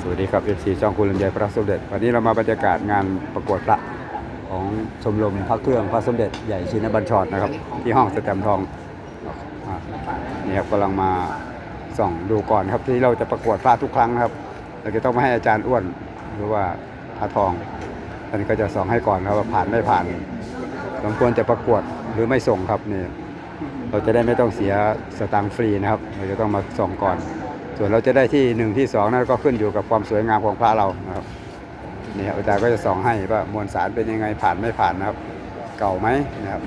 สวัสดีครับ FC ช่องคุณลำไยพระสมเด็จ วันนี้เรามาบรรยากาศงานประกวดพระของชมรมพระเครื่องพระสมเด็จใหญ่ชินบัญชรนะครับ ที่ห้องสแตมทองนี่ครับกำลังมาส่องดูก่อนครับที่เราจะประกวดพระทุกครั้งครับ เราจะต้องมาให้อาจารย์อ้วนหรือว่าพระทองท่านก็จะส่องให้ก่อนครับว่าผ่านไม่ผ่านสมควรจะประกวดหรือไม่ส่งครับนี่เราจะได้ไม่ต้องเสียสตางค์ฟรีนะครับ เราจะต้องมาส่องก่อน ส่วนเราจะได้ที่หนึ่งที่สองนั่นก็ขึ้นอยู่กับความสวยงามของพระเรานะครับนี่ครับอาจารย์ก็จะส่องให้ว่ามวลสารเป็นยังไงผ่านไม่ผ่านนะครับ เก่าไหมนะครับ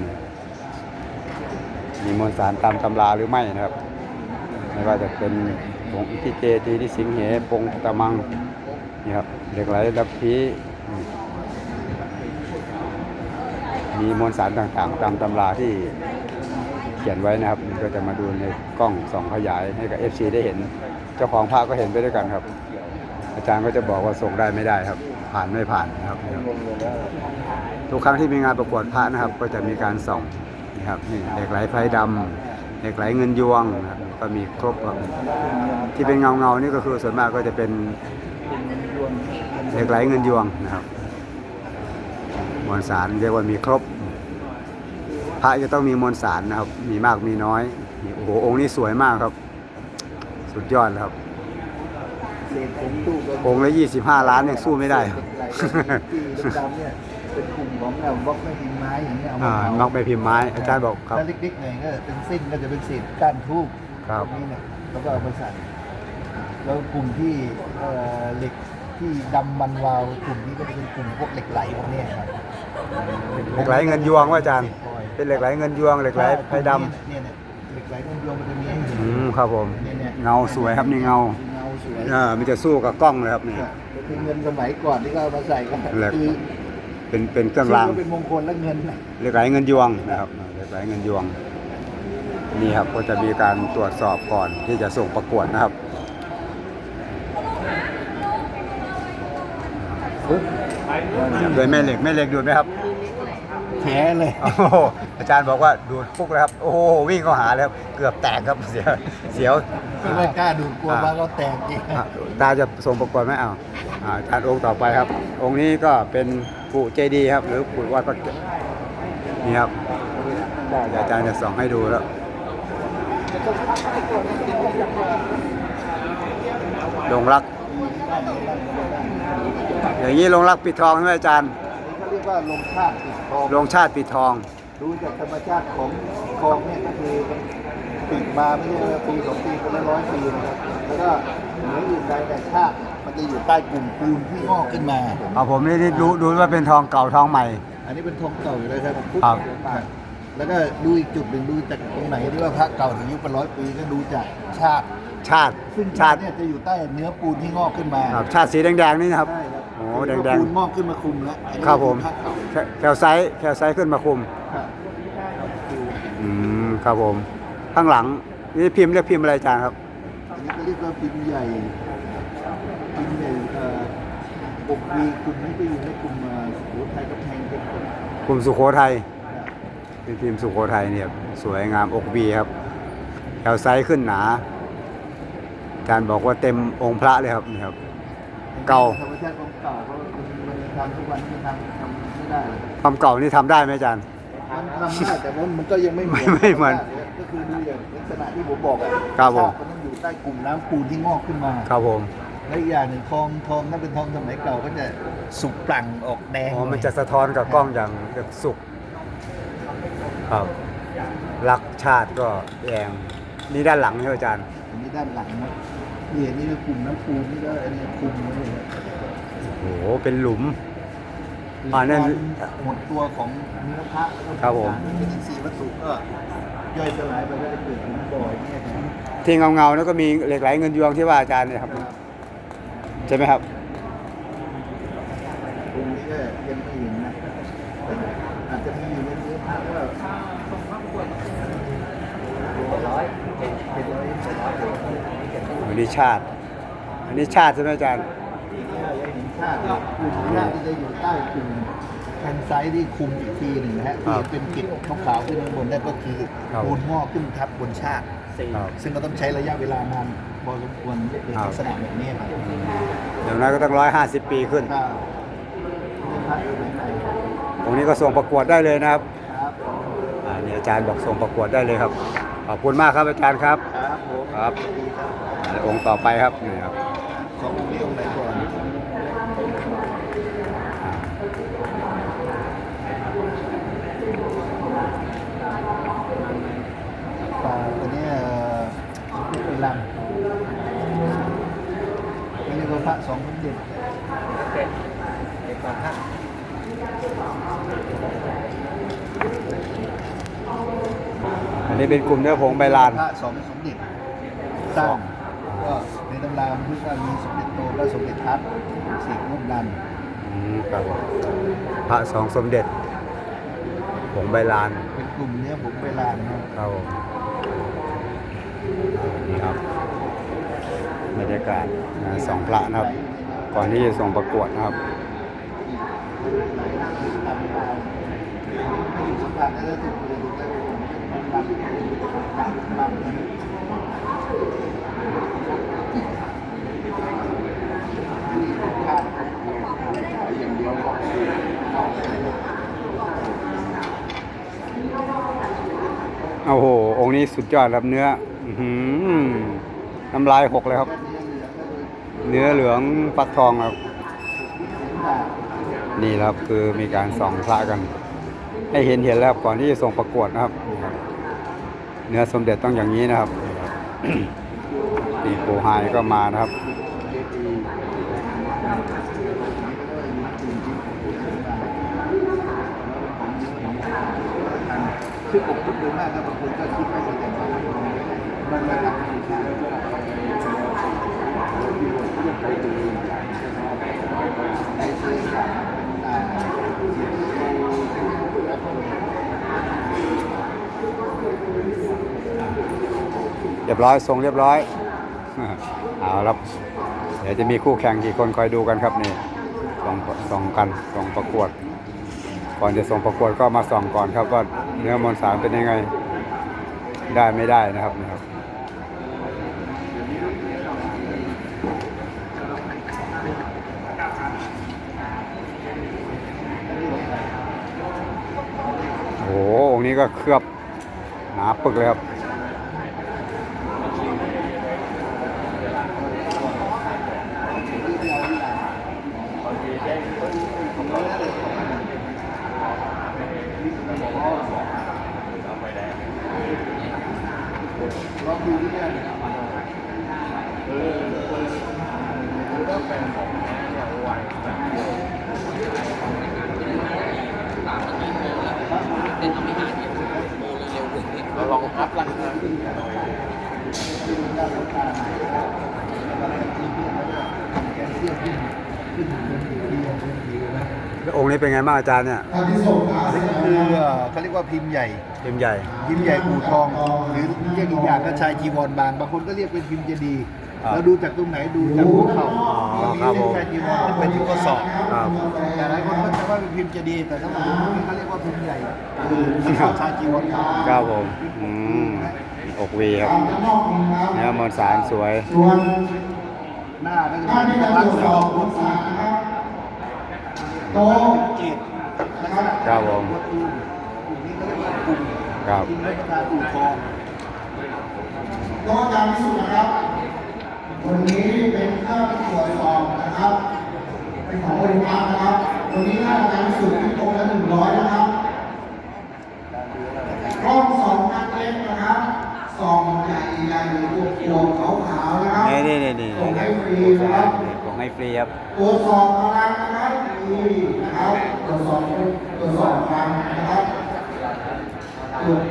มีมวลสารตามตำราหรือไม่นะครับ ไม่ว่าจะเป็นผงอิทิเจตีที่สิงเหปงตะมังนี่ครับเหล็กไหลดับพีมีมวลสารต่างๆ ตามตำราที่ ขียนไว้นะครับก็จะมาดูในกล้องส่องขยายให้กับ FC ได้เห็น เจ้าของพระก็เห็นไปด้วยกันครับ อาจารย์ก็จะบอกว่าส่งได้ไม่ได้ครับ ผ่านไม่ผ่านนะครับ ทุกครั้งที่มีงานประกวดพระนะครับ ก็จะมีการส่องนะครับนี่เหล็กไหลไฟดำเหล็กไหลเงินยวงนะครับก็มีครบครับที่เป็นเงาเงาๆนี่ก็คือส่วนมากก็จะเป็นเหล็กไหลเงินยวงนะครับมวลสารเรียกว่ามีครบ พระจะต้องมีมวลสารนะครับ มีมากมีน้อยนี่โอ้โหองค์นี้สวยมากครับ สุดยอดเลยครับเศษผมตู้ก็องค์ละ25ล้านยังสู้ไม่ได้ครับที่ดำๆเนี่ยเป็นกลุ่มของเราบล็อกไม่พิมพ์ไม้อย่างเงี้ยเอาอ่ามาเผาน็อกไปพิมพ์ไม้อาจารย์บอกครับถ้าเล็กๆหน่อยก็เป็นเส้นก็จะเป็นเศษก้านทูบครับนี่เนี่ยแล้วก็เอามาใส่แล้วกลุ่มที่เอ่อเหล็กที่ดำมันวาวกลุ่มนี้ก็จะเป็นกลุ่มพวกเหล็กไหลพวกเนี้ยครับเหล็กไหลเงินยวงว่าอาจารย์ เศษฟอยล์เป็นเหล็กไหลเงินยวงเหล็กไหลไฟดำเนี่ยเนี่ยเหล็กไหลเงินยวงมันจะมีให้เห็นอืมครับผมเงาสวยครับนี่เงาเงาสวยเออมันจะสู้กับกล้องเลยครับนี่ ก็คือเงินสมัยก่อนที่เขาเอามาใส่ก็เหล็กคือเป็นเป็นเครื่องรางชื่เป็นมงคลและเงินนะเหล็กไหลเงินยวงนะครับเหล็กไหลเงินยวงนี่ครับก็จะมีการตรวจสอบก่อนที่จะส่งประกวดนะครับโดยแม่เหล็กแม่เหล็กดูดไหมครับ แผลเลยโอ้โหอาจารย์บอกว่าดูดปุ๊กเลยครับ โอ้โหวิ่งเข้าหาเลยครับเกือบแตกครับเสียวเสียวคือไม่กล้าดูกลัวว่าเขาแตกอีกอะตาจะส่งประกวดไหมเอาอ่าอาจารย์องค์ต่อไปครับ องค์นี้ก็เป็นปู่เจดีย์ครับ หรือปู่วัดพระเกศนี่ครับเดี๋ยวอาจารย์จะส่องให้ดูแล้ว ลงรัก อย่างนี้ลงรักปิดทองใช่ไหมอาจารย์ เขาเรียกว่าลงชาติติด ทองลงชาติปิดทอง ดูจากธรรมชาติของทองเนี่ยก็คือมันปิดมาไม่ใช่ว่าปีสองปีเป็นละร้อยปีนะครับแล้วก็เหนืออื่นใดแต่ชาติมันจะอยู่ใต้กลุ่มปูนที่งอกขึ้นมาเอาผมนี่นี่ดูดูว่าเป็นทองเก่าทองใหม่ อันนี้เป็นทองเก่าอยู่แล้วครับครับ แล้วก็ดูอีกจุดหนึ่งดูจากตรงไหนที่ว่าพระเก่าถึงอายุเป็นร้อยปีก็ดูจากชาติ ชาติซึ่งชาชาติติเนี่ยจะอยู่ใต้เนื้อปูนที่งอกขึ้นมาครับชาติสีแดงๆนี่นะครับใช่ครับโอ้คือแดงๆ ปูนงอกขึ้นมาคุมแล้วอันนี้ครับผมอพระเก่าแคแคลไซต์แคลไซต์ขึ้นมาคุม ครับครับคืออืมครับผม ข้างหลังนี่พิมพ์เรียกพิมพ์อะไรอาจารย์ครับ อันนี้ก็เรียกว่าพิมพ์ใหญ่พิมพ์ใหญ่เอ่อปกวีกลุ่มนี้ไปอยู่ในกลุ่มเอ่อสุโขทัยกับแพงเพชรครับกลุ่มสุโขทัยเป็นพิมพ์สุโขทัยเนี่ยสวยงามอกบีครับแคลไซต์ขึ้นหนาอา จารย์บอกว่าเต็มองค์พระเลยครับนี่ครับ เก่า ธรรมชาติของเก่าเพราะมันมันทำทุกวันนี้ทำทำไม่ได้เลยความเก่านี่ทำได้ไหมอาจารย์ มันทำได้แต่ว่ามันก็ยังไม่เหมือนไม่เหมือนก็คือดูอย่างลักษณะที่ผมบอกอะครับผมชาติมันต้องอยู่ใต้กลุ่มน้ำปูนที่งอกขึ้นมา ครับผมและอีกอย่างหนึ่งทองทองถ้าเป็นทองสมัยเก่าก็จะสุกปลั่งออกแดงอ๋อมันจะสะท้อนกับกล้องอย่างสุกครับ รักชาติก็แดงนี่ด้านหลังใช่ไหมอาจารย์ อันนี้ด้านหลังนะ นี่อันนี้คือกลุ่มน้ำปูนนี่ก็อันนี้คลุมไว้เลยโอ้โหเป็นหลุมคืออ่านั่นการหมดตัวของเนื้อพระแล้วก็ครับผม สารเป็นอินทรีย์วัตถุก็ย่อยสลายไปก็จะเกิดหินบ่อยเนี่ยครับที่เงาเงาๆแล้วก็มีเหล็กไหลเงินยวงที่ว่าอาจารย์เนี่ยครับใช่ไหมครับ ตรงนี้ก็ยังไม่เห็นนะแต่อาจจะมีอยู่ในเนื้อพระก็ร้อยเป็นเป็นร้อยเป็นร้อยเป็นร้อย อั นนี้ชาติ อันนี้ชาติใช่ไหมอาจารย์ยังเห็นชาติอยู่กลุ่มชาติที่จะอยู่ใต้กลุ่มแคนไซต์ที่คุมอีกทีหนึ่งนะฮะครัที่บเป็นกิจขาวๆขึ้นข้างบนนั่นก็คือครับปูนงอกขึ้นทับบนชาติสี่ครับซึ่งก็ต้องใช้ระยะเวลานานพอสมควรในลักษณะแบบนี้ครับอย่างน้อยก็ต้องร้อยห้าสิบปีขึ้นถ้าไม่พักอยู่ไหนตรงนี้ก็ส่งประกวดได้เลยนะครับครับอ่านี่อาจารย์บอกส่งประกวดได้เลยครับ ขอบคุณมากครับอาจารย์ครับ ครับ องค์ต่อไปครับนี่ครับของเรียวไหนก่อนอ่าปลาตัวนี้เอ่อเป็นลังนี่เรียกว่าพระสองสมเด็จเจ็ดเด็กสองท่านอันนี้เป็นกลุ่มเนื้อผงใบลานพระสองสมเด็จสร้าง ราบันทึกว่ามีสมเด็จโตและสมเด็จทัพสี่ร่วมกันอืมครับผมพระสองสมเด็จผงใบลานเป็นกลุ่มเนี้ยผมไปลานนะครับครับผมนี่ครับบรรยากาศงานสองพระนะครับ ก่อนที่จะส่งประกวดนะครับ ตามลายสัมผัสได้แล้วถูกเลยถูกแล้วบัตรบัตรบัตรนี่เป็นภาพอย่างเดียว โอ้โห องค์นี้สุดยอดครับเนื้อน้ำลายหกเลยครับ เนื้อเหลืองฟักทองครับ นี่ครับคือมีการส่องพระกัน ให้เห็นเห็นแล้วก่อนที่จะส่งประกวดนะครับ เนื้อสมเด็จต้องอย่างนี้นะครับ นี่ปีโปไฮก็มานะครับ ซึ่งผมคิดดูมากครับบางคนก็คิดว่าจะแต่งงานมันไม่ทำไม่ใช่ในเสียงจากอ่าเสียงโตแล้วก็เรียบร้อยส่งเรียบร้อยเอาครับเดี๋ยวจะมีคู่แข่งกี่คนคอยดูกันครับนี่ส่องส่องกันส่องประกวด ก่อนจะส่งประกวดก็มาส่องก่อนครับว่าเนื้อมวลสารเป็นยังไง ได้ไม่ได้นะครับนะครับโอ้โหองค์นี้ก็เคลือบหนาปึกเลยครับ ลองดูที่เนี่ย เราลองอัพราคา แกเสียขึ้นขึ้นเป็นดีเป็นดีนะ แล้ว องค์นี้เป็นไงบ้างอาจารย์เนี่ยอันนี้คือเอ่อเขาเรียกว่าพิมพ์ใหญ่ พิมพ์ใหญ่ พิมพ์ใหญ่อู่ทอง หรือเรียกอีกอย่างก็ชายจีวรบาง บางคนก็เรียกเป็นพิมพ์เจดีย์ครับแล้วดูจากตรงไหนดูจากหัวเข่าอ๋อครับผมชายจีวรขึ้นไปที่ข้อศอกครับแต่หลายคนก็จะว่าเป็นพิมพ์เจดีย์แต่ถ้ามาดูตรงนี้เขาเรียกว่าพิมพ์ใหญ่คือเข้าชายจีวรบางครับผมอืมอกวีครับเนื้อมวลสารสวยส่วนหน้าก็จะท่านเป็นที่จะลัตกรวษจณะ โต๊ะเจ็ดนะครับครับผมกลุ่มนี้ก็เรียกว่ากลุ่มครับกลุ่มราชการอู่ทองโต๊ะอารย์พิสุทธิ์นะครับวันนี้เป็นเครื่องตรวจสอบนะครับ เป็นของบริษัทนะครับวันนี้น่าจะอารย์พิสุทธิ์ที่โต๊ะละหนึ่งร้อยนะครับกล้องสองนัดเล็กนะครับสองใหญ่ใหญ่อวบๆขาวๆนะครับนี่นี่นี่นี่ส่งให้ฟรีนะครับผมให้ฟรีครับตรวจสอบพลังนะครับมีนะครับตรวจสอบตรวจสอบพลังนะครับตรวจ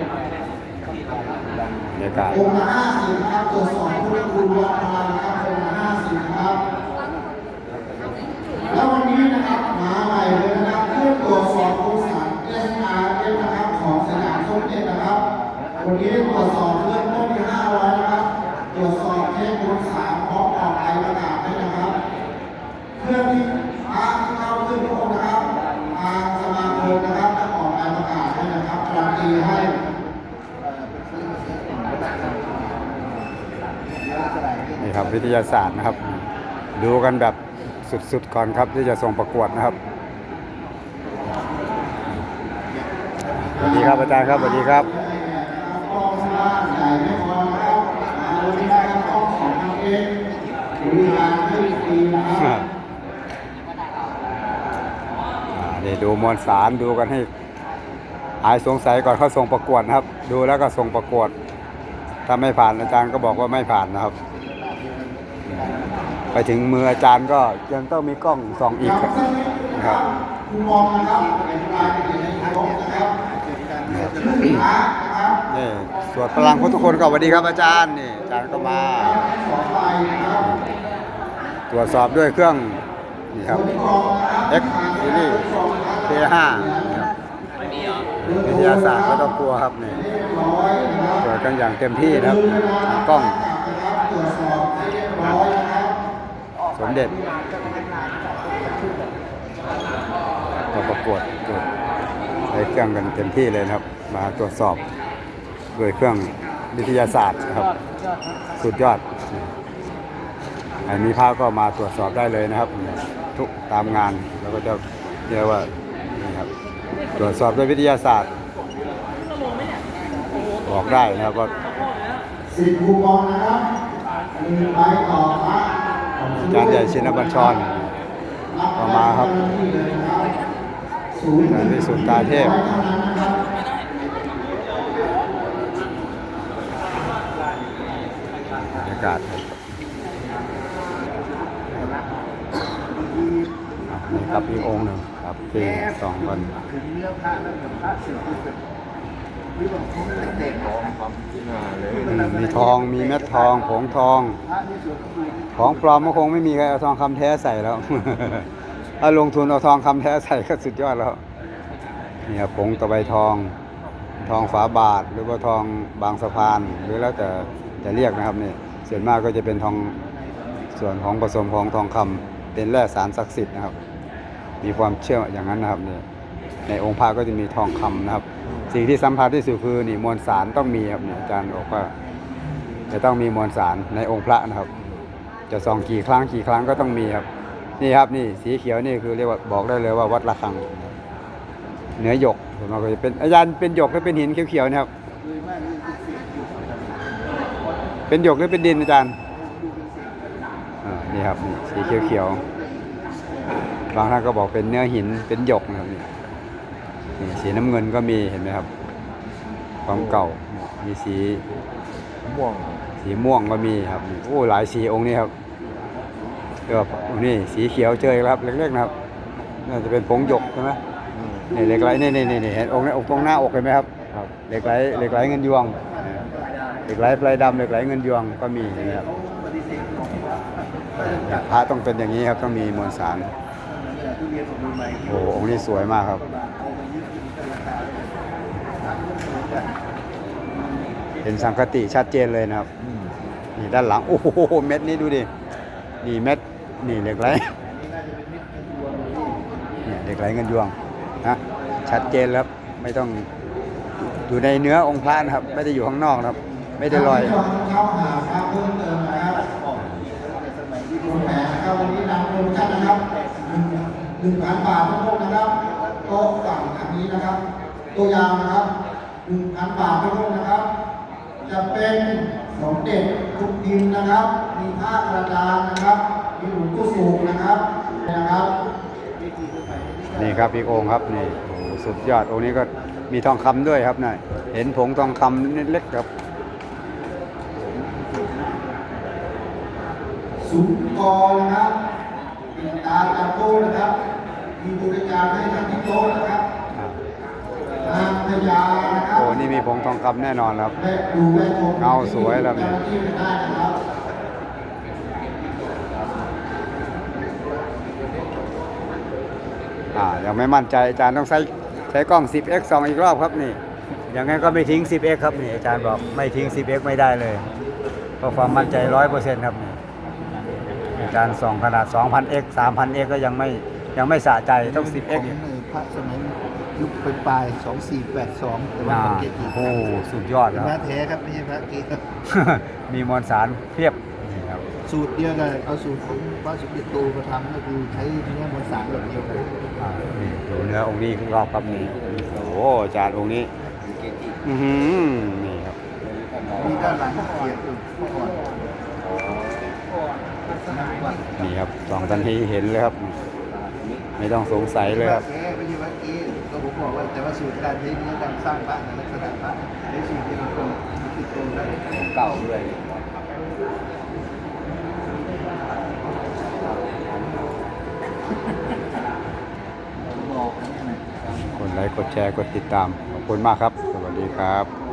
บรรยากาศองค์ละห้าสิบนะครับตรวจสอบพุทธคุณวัดพลังนะครับองค์ละห้าสิบนะครับ แล้ววันนี้นะครับมาใหม่เลยนะครับเพื่อตรวจสอบองศา SRS นะครับของสยามส้มเด็จนะครับ วันนี้ตรวจสอบเริ่มต้นที่500นะครับ ตรวจสอบเทคองศาพร้อมออกใบประกาศให้นะครับ เพื่อที่พระที่เข้าขึ้นพระองค์นะครับทางสมาคมนะครับจะออกใบประกาศให้นะครับการันตีให้ เอ่อเป็น อบวิทยาศาสตร์นะครับ ดูกันแบบสุดๆก่อนครับที่จะส่งประกวดนะครับสวัสดีครับอาจารย์ครับสวัสดีครับกล้องล่างใหญ่ไม่พอนะครับวันนี้ได้กล้องสองพันเอ็กบริการให้ฟรีนะครับอ่านี่ดูมวลสารดูกันให้หายสงสัยก่อนเขาส่งประกวดนะครับ ดูแล้วก็ส่งประกวด ถ้าไม่ผ่านอาจารย์ก็บอกว่าไม่ผ่านนะครับ ไปถึงมืออาจารย์ก็ยังต้องมีกล้องส่องอีกนะครับคุณมองนะครับในรายละเอียดในท้องนะครับนะครับนี่สวดพลังพุทธคนก็สวัสดีครับอาจารย์นี่อาจารย์ก็มาตรวจสอบด้วยเครื่องนี่ครับกองนะครับ X Series K5 นะครับวิทยาศาสตร์ก็ต้องกลัวครับนี่ตรวจกันอย่างเต็มที่นะครับกล้อง สมเด็จก็ประกวดใช้เครื่องกันเต็มที่เลยครับ มาตรวจสอบด้วยเครื่องวิทยาศาสตร์ครับ สุดยอดใครมีภาพก็มาตรวจสอบได้เลยนะครับ ทุกตามงานแล้วก็จะเรียกว่านี่ครับตรวจสอบด้วยวิทยาศาสตร์ บอกได้นะครับว่าสิบคูปองนะครับหนึ่งใบต่อพระ อาจารย์ใหญ่ชินบัญชรก็มาครับศูนย์อาจารย์วิสุทธาเทพเท่านั้นนะครับรรยากาศครับอีกองค์หนึ่งครับที่สองคนถึงเนื้อพระแล้วกับพระสิ่งที่เป็นหรืองที มีทองมีเม็ดทองผงทอง ของปลอมก็คงไม่มีใครเอาทองคำแท้ใส่แล้วถ้าลงทุนเอาทองคำแท้ใส่ก็สุดยอดแล้วนี่ครับผงตะไบทอง ทองฝาบาท หรือว่าทองบางสะพาน หรือแล้วแต่จะเรียกนะครับนี่ส่วนมากก็จะเป็นทองส่วนของผสมของทองคำเป็นแร่สารศักดิ์สิทธิ์นะครับ มีความเชื่ออย่างนั้นนะครับเนี่ย ในองค์พระก็จะมีทองคำนะครับ สิ่งที่สัมผัสที่สุดคือนี่มวลสารต้องมีครับเนี่ยอาจารย์บอกว่าจะต้องมีมวลสารในองค์พระนะครับ จะส่องกี่ครั้งกี่ครั้งก็ต้องมีครับ นี่ครับนี่สีเขียวนี่คือเรียกว่าบอกได้เลยว่าวัดระฆังเหนือหยกส่วนมากก็จะเป็นอาจารย์เป็นหยกหรือเป็นหินเขียวๆนะครับ เป็นหยกหรือเป็นดินอาจารย์อ่านี่ครับนี่สีเขียวๆบางท่านก็บอกเป็นเนื้อหินเป็นหยกนะครับนี่ นี่สีน้ำเงินก็มีเห็นไหมครับ ความเก่า มีสีม่วง สีม่วงก็มีครับนี่โอ้หลายสีองค์นี้ครับเดี๋ยวนี่สีเขียวเจออีกแล้วครับเล็กๆนะครับ น่าจะเป็นผงหยกใช่ไหมนี่เหล็กไหลนี่นี่นี่นี่เห็นองค์นี้องค์ตรงหน้าอกเห็นไหมครับเหล็กไหลเหล็กไหลเงินยวงเหล็กไหลปลายดำเหล็กไหลเงินยวงก็มีนะครับพระต้องเป็นอย่างนี้ครับต้องมีมวลสารโอ้องค์นี้สวยมากครับ เป็นสังคติชัดเจนเลยนะครับนี่ด้านหลัง โอ้โหเม็ดนี้ดูดิ นี่เม็ด นี่เหล็กไหลเนี่ยเหล็กไหลเงินยวงนะชัดเจนแล้วครับไม่ต้องอยู่ในเนื้อองค์พระนะครับ ไม่ได้อยู่ข้างนอกนะครับ ไม่ได้ลอยท่านผู้ชมเข้าหาพระเพิ่มเติมนะครับคุณแผนนะครับวันนี้นำโปรโมชั่นนะครับหนึ่งพันบาททั้งหมดนะครับโต๊ะฝั่งทางนี้นะครับ ตัวยาวนะครับหนึ่งพันบาททั้งหมดนะครับ จะเป็นสมเด็จคุณพิมพ์นะครับ มีผ้ากระดานนะครับ มีหลวงปู่สูงนะครับนะครับนี่ครับอีกองค์ครับนี่โอ้โหสุดยอดองค์นี้ก็มีทองคำด้วยครับนี่เห็นผงทองคำนิดเล็กครับสุนกรนะครับปิดตาจับโต๊ะนะครับ มีบริการให้ทางที่โต๊ะนะครับ อ่านางพญานะครับ โอ้นี่มีผงทองคำแน่นอนครับเงาสวยแล้วเนี่ยเจ้าหน้าที่ไม่ได้นะครับอ่ายังไม่มั่นใจอาจารย์ต้องใช้ใช้กล้อง 10x ส่องอีกรอบครับนี่อย่างงั้นก็ไม่ทิ้ง 10x ครับนี่อาจารย์บอกไม่ทิ้ง 10x ไม่ได้เลยเพราะความมั่นใจ 100%ครับนี่อาจารย์ส่องขนาด 2,000x 3,000x ก็ยังไม่ยังไม่สะใจต้อง 10x องในพระสมัย ยุคปลายๆ2482แต่ว่าอ่ามันเก็บอยู่โอ้โหสุดยอดเป็นคพรัระบแท้ครับไม่ใช่พระเก๊ครับมีมวลสารเพียบนี่ครับ สูตรเดียวกันเอาสูตรของพระสมเด็จโตมาทำก็คือใช้เนื้อมวลสารแบบเดียวกันอ่านี่ดูเนื้อองค์นี้รอบครับนี่โอ้โหอาจารย์องค์นี้เกจิอือหือนี่ครับมีด้านหลังเขียนอยู่เมื่อก่อนนี่ครับสองท่านที่เห็นเลยครับ ไม่ต้องสงสัยเลยครับแก้ บอกว่าแต่ว่าสูตรการใช้เนื้อการสร้างพระในลักษณะพระใช้สูตรที่มันตรงติดตรงได้เก่าด้วยบอกนะกดไลค์กดแชร์กดติดตาม ขอบคุณมากครับ สวัสดีครับ